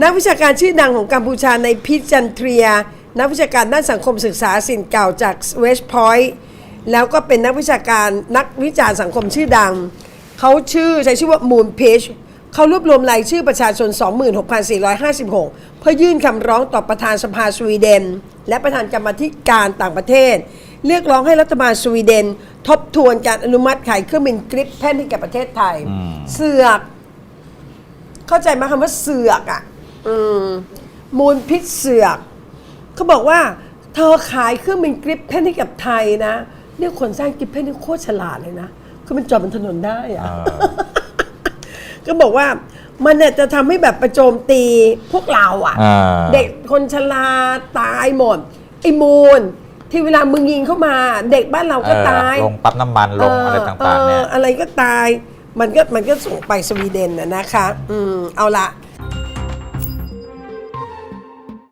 นักวิชาการชื่อดังของกัมพูชาในพิจันเทรีย นักวิชาการด้านสังคมศึกษาสินเก่าจากเวสต์พอยต์แล้วก็เป็นนักวิชาการนักวิจารณ์สังคมชื่อดัง เขาชื่อใช้ชื่อว่ามูนเพชเขารวบรวมรายชื่อประชาชน 26,456 เพื่อยื่นคำร้องต่อประธานสภาสวีเดน และประธานกรรมาธิการต่างประเทศ เรียกร้องให้รัฐบาลสวีเดน ทบทวนการอนุมัติขายเครื่องบินกริปแพนให้แก่ประเทศไทย เสือก เข้าใจไหมคำว่าเสือกอะ อืมมูลพิษเสือกเขาบอกว่า เธอขายเครื่องบินกริปเพนให้กับไทยนะเนี่ยคนสร้างกริปเพนนี่โคตรฉลาดเลยนะคือมันจอดบนถนนได้อะเออก็บอกว่ามันเนี่ยจะทำให้แบบประโจมตีพวกเราอะ อ่า เด็กคนชราตายหมดไอ้มูล ที่เวลามึงยิงเข้ามา เด็กบ้านเราก็เออตายลงปั๊บน้ำมันลงอะไรต่างๆเนี่ยอออะไรก็ตาย มันก็มันก็ส่งไปสวีเดนน่ะนะคะ อืม เอาละ